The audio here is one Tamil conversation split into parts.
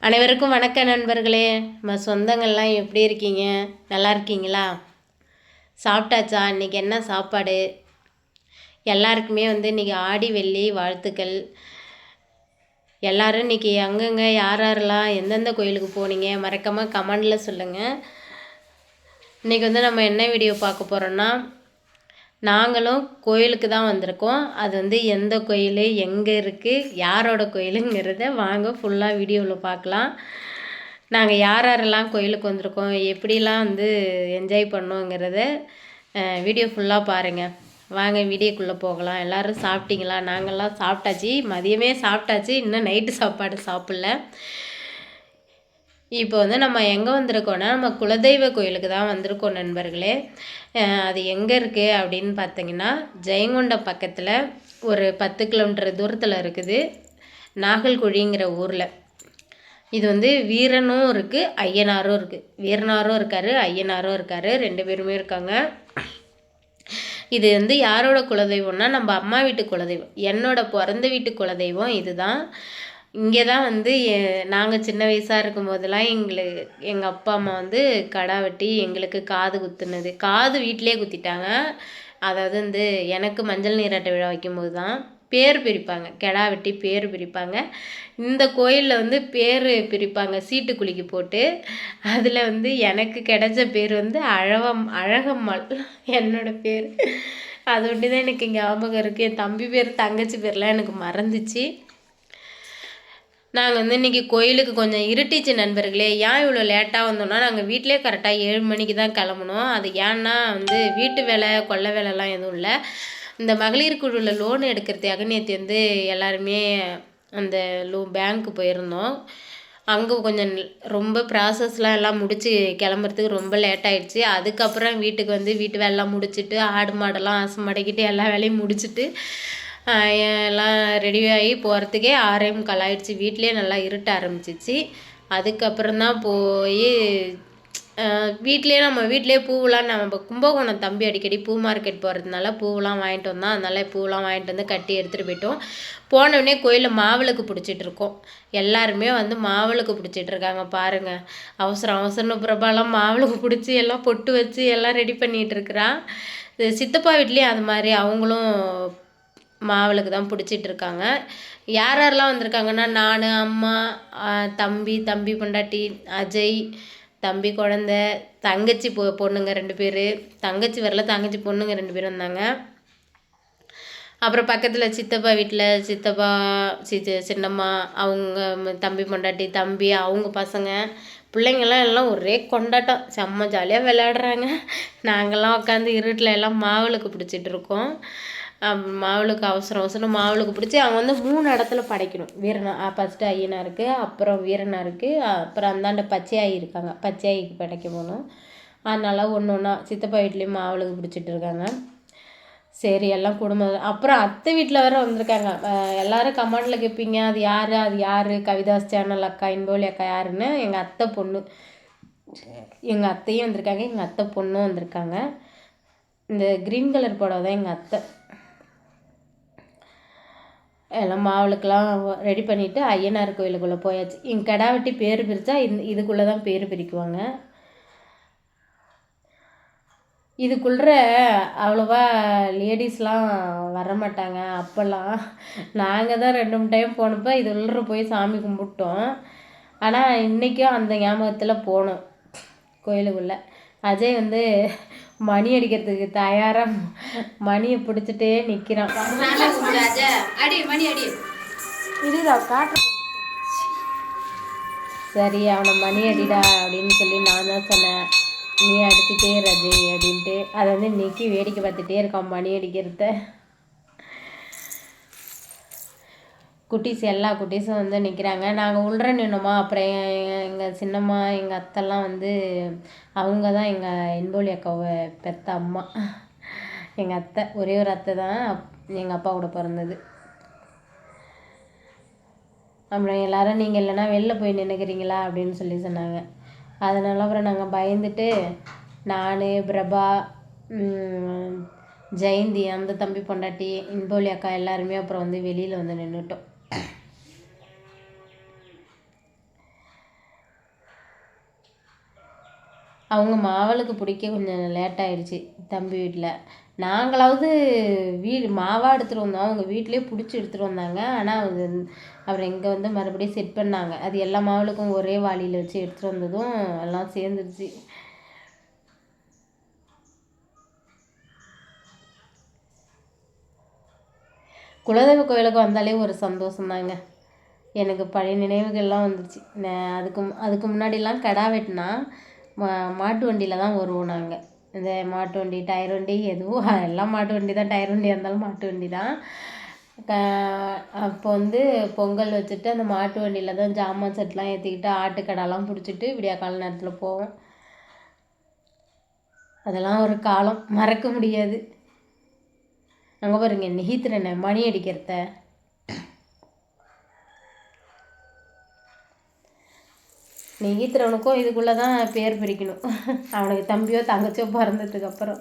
அனைவருக்கும் வணக்க நண்பர்களே. நம்ம சொந்தங்கள்லாம் எப்படி இருக்கீங்க? நல்லா இருக்கீங்களா? சாப்பிட்டாச்சா? இன்றைக்கி என்ன சாப்பாடு? எல்லாருக்குமே வந்து இன்றைக்கி ஆடி வெள்ளி வாழ்த்துக்கள். எல்லோரும் இன்றைக்கி அங்கங்கே யார் யாரெல்லாம் எந்தெந்த கோயிலுக்கு போனீங்க? மறக்காமல் கமெண்டில் சொல்லுங்கள் இன்றைக்கி வந்து நம்ம என்ன வீடியோ பார்க்க போகிறோன்னா நாங்களும் கோயிலுக்கு தான் வந்திருக்கோம். அது வந்து எந்த கோயில் எங்கே இருக்குது யாரோட கோயிலுங்கிறத வாங்க ஃபுல்லாக வீடியோவில் பார்க்கலாம். நாங்கள் யார் யாரெல்லாம் கோயிலுக்கு வந்திருக்கோம் எப்படிலாம் வந்து என்ஜாய் பண்ணோங்கிறத வீடியோ ஃபுல்லாக பாருங்கள் வாங்க வீடியோக்குள்ளே போகலாம். எல்லோரும் சாப்பிட்டீங்களா? நாங்கள்லாம் சாப்பிட்டாச்சு. மதியமே சாப்பிட்டாச்சு. இன்னும் நைட்டு சாப்பாடு சாப்பிட்ல. இப்போ வந்து நம்ம எங்கே வந்திருக்கோன்னா நம்ம குலதெய்வ கோயிலுக்கு தான் வந்திருக்கோம் நண்பர்களே. அது எங்கே இருக்குது அப்படின்னு பார்த்தீங்கன்னா ஜெயங்கொண்டம் பக்கத்தில் ஒரு பத்து கிலோமீட்டர் தூரத்தில் இருக்குது. நாகல்குழிங்கிற ஊரில். இது வந்து வீரனும் இருக்குது ஐயனாரும் இருக்குது வீரனாரும் இருக்கார் ஐயனாரும் இருக்கார் ரெண்டு பேருமே இருக்காங்க. இது வந்து யாரோட குலதெய்வம்னா நம்ம அம்மா வீட்டு குலதெய்வம். என்னோட பிறந்த வீட்டு குலதெய்வம் இதுதான். இங்கே தான் வந்து நாங்கள் சின்ன வயசாக இருக்கும் போதெல்லாம் எங்களுக்கு எங்கள் அப்பா அம்மா வந்து கடா வெட்டி எங்களுக்கு காது குத்துனது. காது வீட்டிலே குத்திட்டாங்க. அதாவது வந்து எனக்கு மஞ்சள் நீராட்ட விழா வைக்கும்போது தான் பேர் பிரிப்பாங்க. கெடா வெட்டி பேர் பிரிப்பாங்க. இந்த கோயிலில் வந்து பேர் பிரிப்பாங்க சீட்டு குலுக்கி போட்டு. அதில் வந்து எனக்கு கிடைச்ச பேர் வந்து அழகம் அழகம்மாள். என்னோடய பேர். அது ஒன்று தான் எனக்கு ஞாபகம் இருக்குது என் தம்பி பேர் தங்கச்சி பேர்லாம் எனக்கு மறந்துச்சு. நாங்கள் வந்து இன்றைக்கி கோயிலுக்கு கொஞ்சம் இருட்டிச்சு நண்பர்களே. ஏன் இவ்வளோ லேட்டாக வந்தோம்னா நாங்கள் வீட்டிலே கரெக்டாக ஏழு மணிக்கு தான் கிளம்பணும் அது ஏன்னா வந்து வீட்டு வேலை கொள்ள வேலைலாம் எதுவும் இல்லை. இந்த மகளிர் குழுவில் லோன் எடுக்கிறதுக்காக நேற்று வந்து எல்லாருமே அந்த லோ பேங்க்கு போயிருந்தோம். அங்கே கொஞ்சம் ரொம்ப ப்ராசஸ்லாம் எல்லாம் முடித்து கிளம்புறதுக்கு ரொம்ப லேட் ஆகிடுச்சு அதுக்கப்புறம் வீட்டுக்கு வந்து வீட்டு வேலைலாம் முடிச்சுட்டு ஆடு மாடெல்லாம் ஆசை மடக்கிட்டு எல்லா வேலையும் முடிச்சுட்டு எல்லாம் ரெடி ஆகி போகிறதுக்கே ஆறே முக்கால் ஆயிடுச்சு. வீட்டிலே நல்லா இருட்ட ஆரம்பிச்சிச்சு. அதுக்கப்புறம் தான் போய் வீட்லேயே நம்ம வீட்டிலே பூவெலாம் நம்ம கும்பகோணம் தம்பி அடிக்கடி பூ மார்க்கெட் போகிறதுனால பூவெலாம் வாங்கிட்டு வந்தோம் அதனால பூவெலாம் வாங்கிட்டு வந்து கட்டி எடுத்துகிட்டு போயிட்டோம். போனவுடனே கோயிலில் மாவிளக்கு பிடிச்சிட்டு இருக்கோம். எல்லாருமே வந்து மாவிளக்கு பிடிச்சிட்டு இருக்காங்க. பாருங்கள் அவசரம் அவசரம் பிரபாலாம் மாவிளக்கு பிடிச்சி எல்லாம் பொட்டு வச்சு எல்லாம் ரெடி பண்ணிகிட்டு இருக்கிறான் சித்தப்பா வீட்லேயும் அது மாதிரி. அவங்களும் மாவிளக்கு தான் பிடிச்சிட்டு இருக்காங்க யார் யாரெல்லாம் வந்திருக்காங்கன்னா நான் அம்மா தம்பி தம்பி பொண்டாட்டி அஜய் தம்பி குழந்த தங்கச்சி பொ பொண்ணுங்க ரெண்டு பேர். தங்கச்சி வரல தங்கச்சி பொண்ணுங்க ரெண்டு பேரும் வந்தாங்க. அப்புறம் பக்கத்தில் சித்தப்பா வீட்டில் சித்தப்பா சித்த சின்னம்மா அவங்க தம்பி பொண்டாட்டி தம்பி அவங்க பசங்க பிள்ளைங்கள்லாம் எல்லாம் ஒரே கொண்டாட்டம். செம்ம ஜாலியாக விளையாடுறாங்க. நாங்கள்லாம் உட்காந்து இருட்டில் எல்லாம் மாவுளுக்கு பிடிச்சிட்டு இருக்கோம் மாவுளுக்கு அவசரம் அவசரம் மாவுளுக்கு பிடிச்சி அவங்க வந்து மூணு இடத்துல படைக்கணும். வீரனா ஃபஸ்ட்டு ஐயனாருக்கு அப்புறம் வீரனாருக்கு அப்புறம் அந்தாண்ட பச்சையாயி இருக்காங்க. பச்சையாயிக்கு படைக்க போகணும். அதனால் ஒன்று ஒன்றா சித்தப்பா வீட்லேயும் மாவுளுக்கு பிடிச்சிட்டு இருக்காங்க. சரி எல்லாம் குடும்பம். அப்புறம் அத்தை வீட்டில் வேறு வந்திருக்காங்க. எல்லோரும் கமெண்டில் கேட்பீங்க அது யார்? அது யார்? கவிதாஸ் சேனல் அக்கா இன்போலி அக்கா யாருன்னு எங்கள் அத்தை பொண்ணு. எங்கள் அத்தையும் வந்திருக்காங்க. எங்கள் அத்தை பொண்ணும் வந்திருக்காங்க. இந்த க்ரீன் கலர் புடவை தான் எங்கள் அத்தை. எல்லாம் மாவுளுக்கெல்லாம் ரெடி பண்ணிவிட்டு ஐயனார் கோயிலுக்குள்ளே போயாச்சு. இங்கே கிடா வெட்டி பேர் பிரித்தா இந் இதுக்குள்ளே தான் பேர் பிரிக்குவாங்க. இதுக்குள்ள அவ்வளோவா லேடிஸ்லாம் வரமாட்டாங்க. அப்போல்லாம் நாங்கள் தான் ரெண்டு மூணு டைம் போனப்போ இது உள்ள போய் சாமி கும்பிட்டோம். ஆனால் இன்றைக்கும் அந்த ஞாபகத்தில் போனோம் கோயிலுக்குள்ளே. அஜய் வந்து மணி அடிக்கிறதுக்கு தயாராக மணியை பிடிச்சிட்டே நிற்கிறான் சரி அவனை மணி அடிடா அப்படின்னு சொல்லி நான் தான் சொன்னேன். நீ அடிச்சுட்டே ரஜி அப்படின்ட்டு. அதை வந்து நிற்கி வேடிக்கை பார்த்துட்டே இருக்கான் மணி அடிக்கிறத. குட்டீஸ் எல்லா குட்டீஸும் வந்து நிற்கிறாங்க நாங்கள் உள்ற நின்னோமா அப்புறம் எங்கள் சின்னம்மா எங்கள் அத்தைலாம் வந்து அவங்க தான் எங்கள் இன்போலி அக்காவை பெற்ற அம்மா. எங்கள் அத்தை ஒரே ஒரு அத்தை தான் எங்கள் அப்பா கூட பிறந்தது. அப்புறம் எல்லோரும் நீங்கள் இல்லைன்னா வெளில போய் நின்றுக்கிறீங்களா அப்படின்னு சொல்லி சொன்னாங்க. அதனால அப்புறம் நாங்கள் பயந்துட்டு நான் பிரபா ஜெயந்தி அந்த தம்பி பொண்டாட்டி இன்போலி அக்கா எல்லாருமே அப்புறம் வந்து வெளியில் வந்து நின்றுட்டோம் அவங்க மாவளுக்கு பிடிக்க கொஞ்சம் லேட் ஆயிடுச்சு தம்பி வீட்டில். நாங்களாவது வீடு மாவா எடுத்துகிட்டு வந்தோம். அவங்க வீட்டிலே பிடிச்சி எடுத்துகிட்டு வந்தாங்க. ஆனால் அது அப்புறம் இங்கே வந்து மறுபடியும் செட் பண்ணாங்க. அது எல்லா மாவளுக்கும் ஒரே வாளியில் வச்சு எடுத்துகிட்டு வந்ததும் எல்லாம் சேர்ந்துருச்சு. குலதெய்வ கோயிலுக்கு வந்தாலே ஒரு சந்தோஷந்தாங்க எனக்கு பழைய நினைவுகள்லாம் வந்துச்சு அதுக்கு அதுக்கு முன்னாடிலாம் கிடா வெட்டினா மா மாட்டு வண்டியில் தான் வருவோம் நாங்கள் இந்த மாட்டு வண்டி டயர் வண்டி எதுவும் எல்லாம் மாட்டு வண்டி தான். டயர் வண்டியாக இருந்தாலும் மாட்டு வண்டி தான். அப்போ வந்து பொங்கல் வச்சுட்டு அந்த மாட்டு வண்டியில் தான் ஜாமான் செட்லாம் ஏற்றிக்கிட்டு ஆட்டுக்கடாலாம் பிடிச்சிட்டு விடியற்கால நேரத்தில் போவோம். அதெல்லாம் ஒரு காலம். மறக்க முடியாது. அங்கே பாருங்க நிகித்திரனை மணி அடிக்கிறத. நிகித்திரனுக்கும் இதுக்குள்ளே தான் பேர் பிரிக்கணும். அவனுக்கு தம்பியோ தங்கச்சியோ பிறந்ததுக்கப்புறம்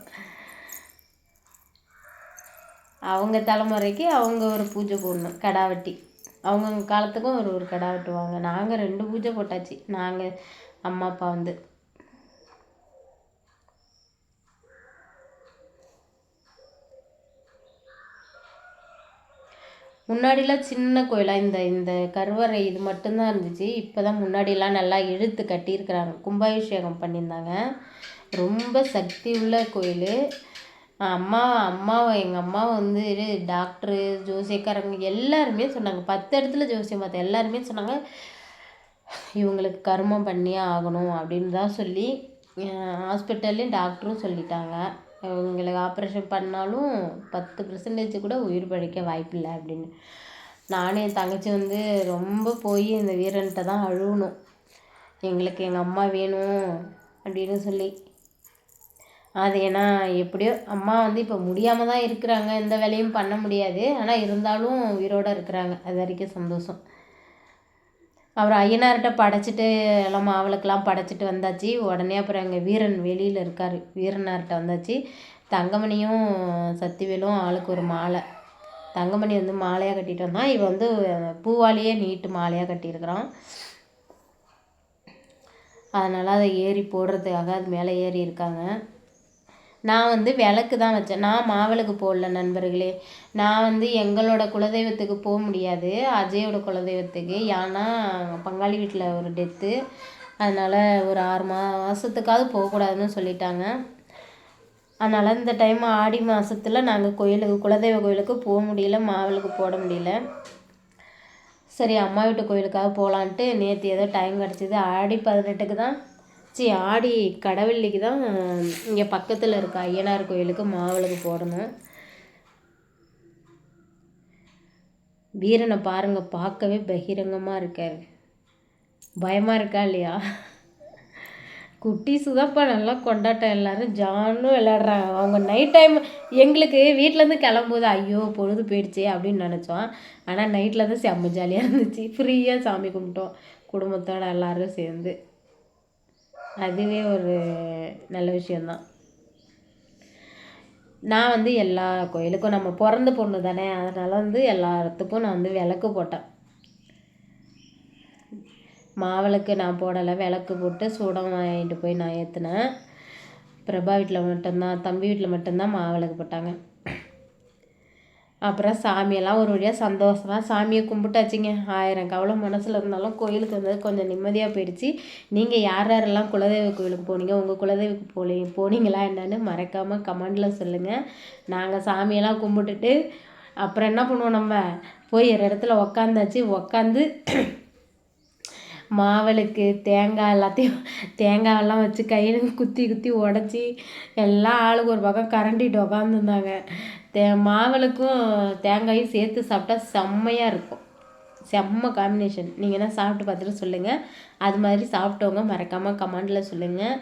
அவங்க தலைமுறைக்கு அவங்க ஒரு பூஜை போடணும் கடா வெட்டி அவங்கவுங்க காலத்துக்கும் ஒரு ஒரு கடா வெட்டுவாங்க நாங்கள் ரெண்டு பூஜை போட்டாச்சு. நாங்கள் அம்மா அப்பா வந்து. முன்னாடிலாம் சின்ன கோயிலாக இந்த இந்த கருவறை இது மட்டும்தான் இருந்துச்சு. இப்போ தான் முன்னாடிலாம் நல்லா இழுத்து கட்டியிருக்கிறாங்க. கும்பாபிஷேகம் பண்ணியிருந்தாங்க. ரொம்ப சக்தி உள்ள கோயில். அம்மா அம்மாவை எங்கள் அம்மா வந்து டாக்டரு ஜோசியக்காரங்க எல்லாருமே சொன்னாங்க. பத்து இடத்துல ஜோசியம் பார்த்தேன். எல்லாருமே சொன்னாங்க இவங்களுக்கு கர்மம் பண்ணியே ஆகணும் அப்படின்னு தான் சொல்லி ஹாஸ்பிட்டல்லையும் டாக்டரும் சொல்லிட்டாங்க. இவங்களுக்கு ஆப்ரேஷன் பண்ணாலும் பத்து பர்சன்டேஜ் கூட உயிர் பிழைக்க வாய்ப்பில்லை அப்படின்னு. நானும் என் தங்கச்சி வந்து ரொம்ப போய் இந்த வீரன்கிட்ட தான் அழுகணும். எங்களுக்கு எங்கள் அம்மா வேணும் அப்படின்னு சொல்லி. அது ஏன்னா எப்படியோ அம்மா வந்து இப்போ முடியாமல் தான் இருக்கிறாங்க. எந்த வேலையும் பண்ண முடியாது. ஆனால் இருந்தாலும் உயிரோடு இருக்கிறாங்க. அது வரைக்கும் சந்தோஷம். அப்புறம் ஐயனார்கிட்ட படைச்சிட்டு எல்லாம் மாவிளக்கெலாம் படைச்சிட்டு வந்தாச்சு. உடனே அப்புறம் எங்கள் வீரன் வெளியில் இருக்கார். வீரனார்கிட்ட வந்தாச்சு. தங்கமணியும் சக்திவேலும் ஆளுக்கு ஒரு மாலை. தங்கமணி வந்து மாலையாக கட்டிட்டு வந்தான் இவன் வந்து பூவாலேயே நீட்டு மாலையாக கட்டியிருக்கிறான். அதனால் அதை ஏறி போடுறதுக்காக அது மேலே ஏறி இருக்காங்க. நான் வந்து விளக்கு தான் வச்சேன். நான் மாவிளக்கு போடல நண்பர்களே. நான் வந்து எங்களோட குலதெய்வத்துக்கு போக முடியாது. அஜயோட குலதெய்வத்துக்கு. ஏன்னா பங்காளி வீட்டில் ஒரு டெத்து அதனால் ஒரு ஆறு மாதத்துக்காவது போகக்கூடாதுன்னு சொல்லிட்டாங்க. அதனால் இந்த டைம் ஆடி மாதத்துல நாங்கள் கோயிலுக்கு குலதெய்வ கோயிலுக்கு போக முடியல. மாவிளக்கு போட முடியல. சரி அம்மா வீட்டு கோயிலுக்காக போகலான்ட்டு நேற்று ஏதோ டைம் கிடச்சிது. ஆடி பதினெட்டுக்கு தான் சி ஆடி கடவெள்ளிக்கு தான் இங்கே பக்கத்தில் இருக்க ஐயனார் கோயிலுக்கு மாவிளக்கு போடணும். வீரனை பாருங்கள் பார்க்கவே பகிரங்கமாக இருக்கார். பயமாக இருக்கா இல்லையா? குட்டீஸு தான்ப்பா நல்லா கொண்டாட்டம் எல்லோரும் ஜானும் விளையாடுறாங்க. அவங்க நைட் டைம் எங்களுக்கு வீட்டிலேருந்து கிளம்பும்போது ஐயோ பொழுது போயிடுச்சு அப்படின்னு நினச்சோம். ஆனால் நைட்டில் தான் செம்ம ஜாலியாக இருந்துச்சு. ஃப்ரீயாக சாமி கும்பிட்டோம். குடும்பத்தோடு எல்லோரும் சேர்ந்து. அதுவே ஒரு நல்ல விஷயந்தான் நான் வந்து எல்லா கோயிலுக்கும் நம்ம பிறந்த பொண்ணு தானே அதனால் வந்து எல்லாத்துக்கும் நான் வந்து விளக்கு போட்டேன். மாவிளக்கு நான் போடலை விளக்கு போட்டு சூடம் வாங்கிட்டு போய் நான் ஏற்றினேன் பிரபா வீட்டில் மட்டும்தான் தம்பி வீட்டில் மட்டும்தான் மாவிளக்கு போட்டாங்க. அப்புறம் சாமியெல்லாம் ஒரு வழியாக சந்தோஷமாக சாமியை கும்பிட்டாச்சுங்க. ஆயிரம் கவலை மனசில் இருந்தாலும் கோயிலுக்கு வந்தது கொஞ்சம் நிம்மதியாக போயிடுச்சு. நீங்கள் யார் யாரெல்லாம் குலதெய்வ கோயிலுக்கு போனீங்க? உங்கள் குலதெய்வுக்கு போலி போனீங்களா என்னன்னு மறக்காமல் கமெண்டில் சொல்லுங்கள் நாங்கள் சாமியெல்லாம் கும்பிட்டுட்டு அப்புறம் என்ன பண்ணுவோம் நம்ம? போய் ஒரு இடத்துல உக்காந்தாச்சு. உக்காந்து மாவளுக்கு தேங்காய் எல்லாத்தையும் தேங்காயெல்லாம் வச்சு கையில் குத்தி குத்தி உடச்சி எல்லாம் ஆளுக்கு ஒரு பக்கம் கரண்டிட்டு உக்காந்துருந்தாங்க. தே மாவிளக்கும் தேங்காயும் சேர்த்து சாப்பிட்டா செம்மையாக இருக்கும். செம்ம காம்பினேஷன் நீங்கள் என்ன சாப்பிட்டு பார்த்துட்டு சொல்லுங்கள் அது மாதிரி சாப்பிட்டவங்க மறக்காமல் கமெண்டில் சொல்லுங்கள்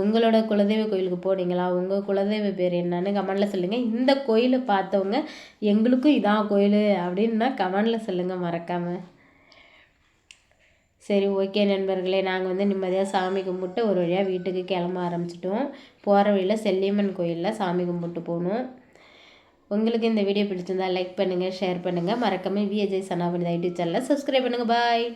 உங்களோட குலதெய்வ கோயிலுக்கு போனீங்களா? உங்கள் குலதெய்வ பேர் என்னன்னு கமெண்டில் சொல்லுங்கள் இந்த கோயிலை பார்த்தவங்க எங்களுக்கும் இதான் கோயில் அப்படின்னா கமெண்டில் சொல்லுங்கள் மறக்காமல் சரி ஓகே நண்பர்களே. நாங்கள் வந்து நிம்மதியாக சாமி கும்பிட்டு ஒரு வழியாக வீட்டுக்கு கிளம்ப ஆரம்பிச்சிட்டோம். போகிற வழியில் செல்லியம்மன் கோயிலில் சாமி கும்பிட்டு போகணும் உங்களுக்கு இந்த வீடியோ பிடிச்சிருந்தா லைக் பண்ணுங்கள் ஷேர் பண்ணுங்கள் மறக்காமல் விஜய் சனாபனிதா யூடியூப் சேனலை சப்ஸ்கிரைப் பண்ணுங்கள் பாய்